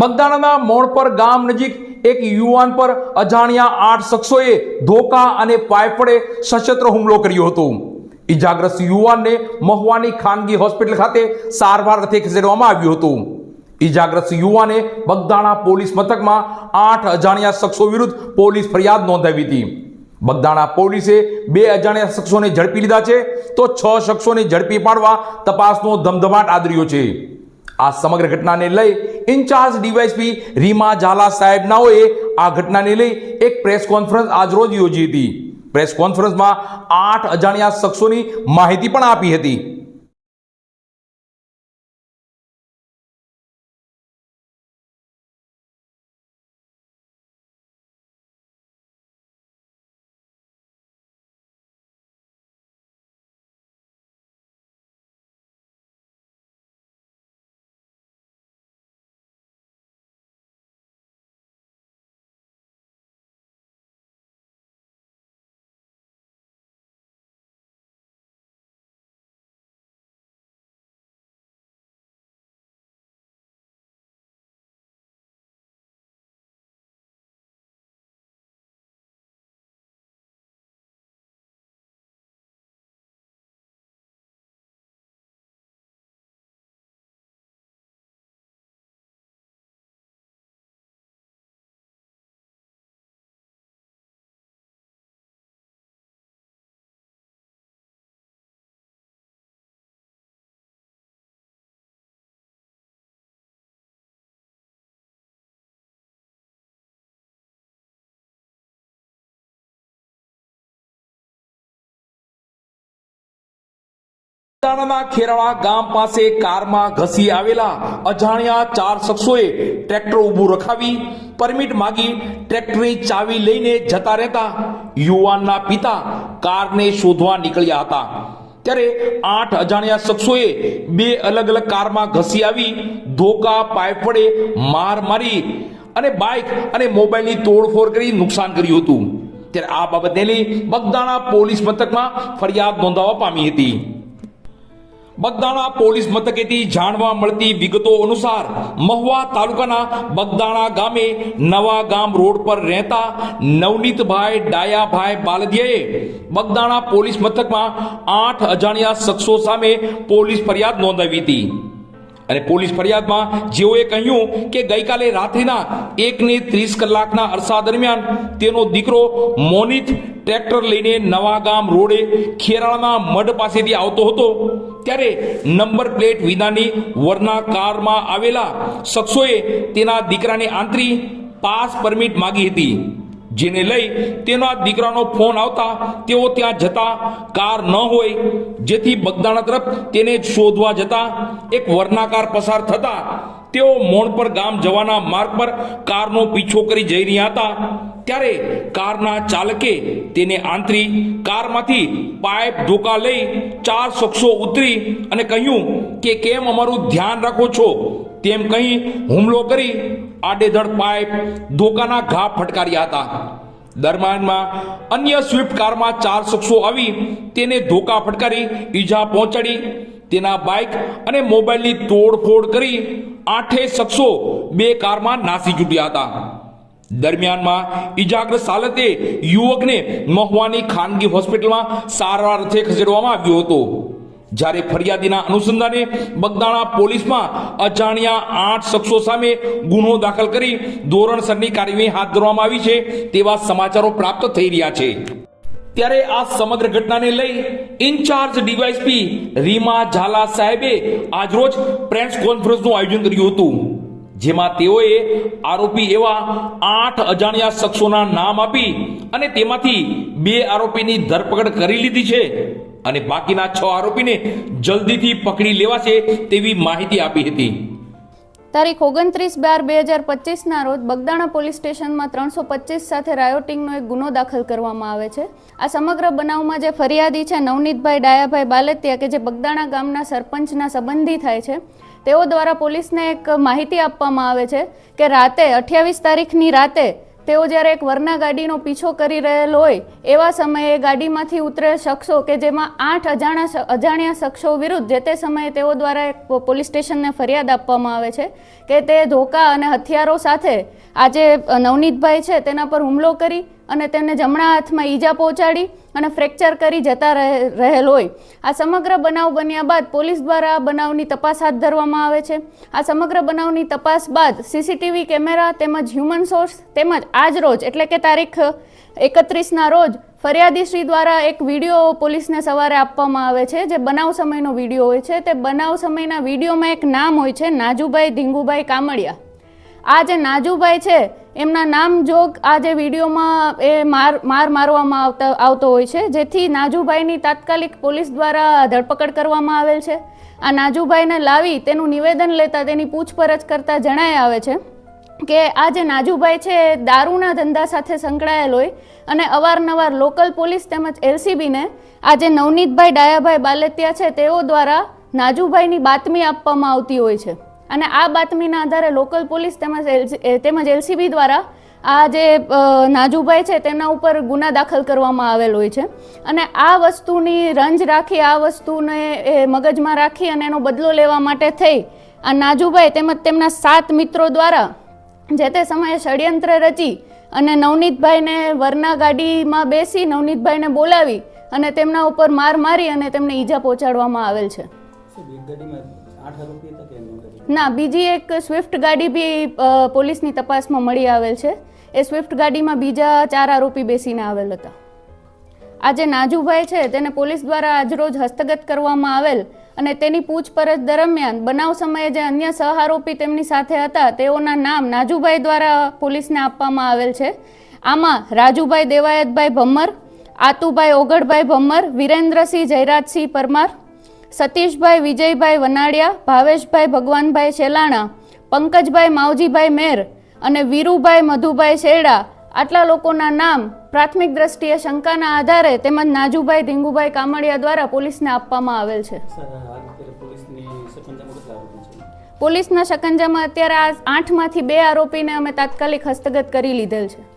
બગદાણાના મોણપર ગામ નજીક એક યુવાન પર અજાણ્યા આઠ શખ્સોએ ધોકા અને પાઇપ વડે સશસ્ત્ર હુમલો કર્યો હતો. ઈજાગ્રસ્ત યુવાનને મહુવાની ખાનગી હોસ્પિટલ ખાતે સારવાર અર્થે ખસેડવામાં આવ્યું હતું. ઈજાગ્રસ્ત યુવાને બગદાણા પોલીસ મથકમાં આઠ અજાણ્યા શખ્સો વિરુદ્ધ પોલીસ ફરિયાદ નોંધાવી હતી. બગદાણા પોલીસે બે અજાણ્યા શખ્સોને ઝડપી લીધા છે તો છ શખ્સોને ઝડપી પાડવા તપાસનો ધમધમાટ આદર્યો છે. આ સમગ્ર ઘટનાને લઈ ઇન્ચાર્જ ડીવાયસપી રીમા ઝાલા સાહેબનાઓએ આ ઘટનાને લઈ એક પ્રેસ કોન્ફરન્સ આજરોજ યોજી હતી. પ્રેસ કોન્ફરન્સમાં આઠ અજાણ્યા શખ્સોની માહિતી પણ આપી હતી. બગદાણાના ખેરાળા ગામ પાસે કારમાં ઘસી આવેલા અજાણ્યા ચાર શખ્સોએ ટ્રેક્ટર ઊભું રખાવી પરમિટ માગી ટ્રેક્ટરની ચાવી લઈને જતા રહેતા યુવાનના પિતા કારને શોધવા નીકળ્યા હતા. ત્યારે આઠ અજાણ્યા શખ્સોએ બે અલગ અલગ કારમાં ઘસી આવી, ધોકા પાઇપ વડે માર મારી અને બાઇક અને મોબાઈલની તોડફોડ કરી નુકસાન કર્યું હતું. ત્યારે આ બાબતને લઈ બગદાણા પોલીસ મથકમાં ફરિયાદ નોંધાવવા પામી હતી. બગદાણા પોલીસ મથકેથી જાણવા મળતી વિગતો અનુસાર મહુવા તાલુકાના બગદાણા ગામે નવા ગામ રોડ પર રહેતા નવનીતભાઈ ડાયાભાઈ બાલદિયાએ બગદાણા પોલીસ મથકમાં આઠ અજાણ્યા શખ્સો સામે પોલીસ ફરિયાદ નોંધાવી હતી. અને પોલીસ ફરિયાદમાં જેઓએ કહ્યું કે ગઈકાલે રાત્રિના એકને ત્રીસ કલાકના અરસા દરમિયાન તેનો દીકરો મોનિત ટ્રેક્ટર લઈને નવા ગામ રોડે ખેરાળના મઢ પાસેથી આવતો હતો. ત્યારે નંબર પ્લેટ વિનાની વરના કારમાં આવેલા શખ્સોએ તેના દીકરાને આંતરી પાસ પરમિટ માગી હતી. જેને લઈ તેના દીકરાનો ફોન આવતા તેઓ ત્યાં જતા કાર ન હોય, જેથી બગદાણા તરફ તેને શોધવા જતા એક વર્નાકાર પસાર થતા તેઓ મોણપર ગામ જવાના માર્ગ પર કારનો પીછો કરી જઈ રહ્યા હતા. ત્યારે કારના ચાલકે તેને આંતરી કારમાંથી પાઇપ ધોકા લઈ ચાર શખ્સો ઉતરી અને કહ્યું કે કેમ અમારું ધ્યાન રાખો છો? તેમ કહી હુમલો કરી આડેધડ પાઇપ ધોકાના ઘા ફટકાર્યા હતા. દરમિયાનમાં અન્ય સ્વિફ્ટ કારમાં ચાર શખ્સો આવી તેને ધોકા ફટકારી ઈજા પહોંચાડી તેના બાઇક અને મોબાઈલની તોડફોડ કરી આઠે શખ્સો બે કારમાં નાસી છૂટ્યા હતા. દરમિયાનમાં ઇજાગ્રસ્ત હાલતે યુવકને મહુવાની ખાનગી હોસ્પિટલમાં સારવાર અર્થે ખસેડવામાં આવ્યો હતો. જ્યારે ફરિયાદીના અનુસંધાને બગદાણા પોલીસમાં અજાણ્યા આઠ શખ્સો સામે ગુનો દાખલ કરી ધોરણસરની કાર્યવાહી હાથ ધરવામાં આવી છે તેવા સમાચારો પ્રાપ્ત થઈ રહ્યા છે. ત્યારે આ સમગ્ર ઘટનાને લઈ ઇન્ચાર્જ ડીવાયસપી રીમા ઝાલા સાહેબે આજરોજ પ્રેસ કોન્ફરન્સનું આયોજન કર્યું હતું, જેમાં તેઓએ આરોપી એવા આઠ અજાણ્યા શખ્સોના નામ આપી અને તેમાંથી બે આરોપીની ધરપકડ કરી લીધી છે અને બાકીના છ આરોપીને જલ્દીથી પકડી લેવાશે તેવી માહિતી આપી હતી. તારીખ ઓગણત્રીસ બાર બે હજાર પચીસના રોજ બગદાણા પોલીસ સ્ટેશનમાં ત્રણસો પચીસ સાથે રાયોટિંગનો એક ગુનો દાખલ કરવામાં આવે છે. આ સમગ્ર બનાવમાં જે ફરિયાદી છે નવનીતભાઈ ડાયાભાઈ બાલતિયા કે જે બગદાણા ગામના સરપંચના સંબંધી થાય છે, તેઓ દ્વારા પોલીસને એક માહિતી આપવામાં આવે છે કે રાતે અઠ્યાવીસ તારીખની રાતે તેઓ જ્યારે એક વરના ગાડીનો પીછો કરી રહેલ હોય, એવા સમયે ગાડીમાંથી ઉતરેલ શખ્સો કે જેમાં આઠ અજાણા અજાણ્યા શખ્સો વિરુદ્ધ જે તે સમયે તેઓ દ્વારા એક પોલીસ સ્ટેશનને ફરિયાદ આપવામાં આવે છે કે તે ધોકા અને હથિયારો સાથે આજે નવનીતભાઈ છે, તેના પર હુમલો કરી અને તેને જમણા હાથમાં ઈજા પહોંચાડી અને ફ્રેક્ચર કરી જતા રહે- રહેલ હોય. આ સમગ્ર બનાવ બન્યા બાદ પોલીસ દ્વારા આ બનાવની તપાસ હાથ ધરવામાં આવે છે. આ સમગ્ર બનાવની તપાસ બાદ સીસીટીવી કેમેરા તેમજ હ્યુમન સોર્સ તેમજ આજ રોજ, એટલે કે તારીખ એકત્રીસના રોજ, ફરિયાદીશ્રી દ્વારા એક વીડિયો પોલીસને સવારે આપવામાં આવે છે, જે બનાવ સમયનો વીડિયો હોય છે. તે બનાવ સમયના વિડીયોમાં એક નામ હોય છે, નાજુભાઈ ધીંગુભાઈ કામડિયા આ જે નાજુભાઈ છે, એમના નામ જોગ આ જે વિડીયોમાં એ માર માર મારવામાં આવતા, આવતો હોય છે, જેથી નાજુભાઈની તાત્કાલિક પોલીસ દ્વારા ધરપકડ કરવામાં આવેલ છે. આ નાજુભાઈને લાવી તેનું નિવેદન લેતા તેની પૂછપરછ કરતા જણાય આવે છે કે આ જે નાજુભાઈ છે દારૂના ધંધા સાથે સંકળાયેલ હોય અને અવારનવાર લોકલ પોલીસ તેમજ એલસીબીને આ જે નવનીતભાઈ ડાયાભાઈ બાલેતિયા છે, તેઓ દ્વારા નાજુભાઈની બાતમી આપવામાં આવતી હોય છે. અને આ બાતમીના આધારે લોકલ પોલીસ તેમજ તેમજ એલસીબી દ્વારા આ જે નાજુભાઈ છે તેના ઉપર ગુના દાખલ કરવામાં આવેલ હોય છે. અને આ વસ્તુની રંજ રાખી, આ વસ્તુને એ મગજમાં રાખી અને એનો બદલો લેવા માટે થઈ, આ નાજુભાઈ તેમજ તેમના સાત મિત્રો દ્વારા જે તે સમયે ષડયંત્ર રચી અને નવનીતભાઈને વરના ગાડીમાં બેસી નવનીતભાઈને બોલાવી અને તેમના ઉપર માર મારી અને તેમને ઈજા પહોંચાડવામાં આવેલ છે. ના, બીજી એક સ્વિફ્ટ ગાડી બી પોલીસની તપાસમાં મળી આવેલ છે. એ સ્વિફ્ટ ગાડીમાં બીજા ચાર આરોપી બેસીને આવેલ હતા. આ જે નાજુભાઈ છે, તેને પોલીસ દ્વારા આજરોજ હસ્તગત કરવામાં આવેલ અને તેની પૂછપરછ દરમિયાન બનાવ સમયે જે અન્ય સહઆરોપી તેમની સાથે હતા, તેઓના નામ નાજુભાઈ દ્વારા પોલીસને આપવામાં આવેલ છે. આમાં રાજુભાઈ દેવાયતભાઈ ભમ્મર, આતુભાઈ ઓગળભાઈ ભમ્મર, વિરેન્દ્રસિંહ જયરાજસિંહ પરમાર સતીશભાઈ વિજયભાઈ વનાડિયા ભાવેશભાઈ ભગવાનભાઈ શેલાણા પંકજભાઈ માવજીભાઈ મેર અને વીરુભાઈ મધુભાઈ શેરડા. આટલા લોકોના નામ પ્રાથમિક દ્રષ્ટિએ શંકાના આધારે તેમજ નાજુભાઈ ધીંગુભાઈ કામડિયા દ્વારા પોલીસને આપવામાં આવેલ છે? પોલીસના શકંજામાં અત્યારે આ આઠમાંથી બે આરોપીને અમે તાત્કાલિક હસ્તગત કરી લીધેલ છે.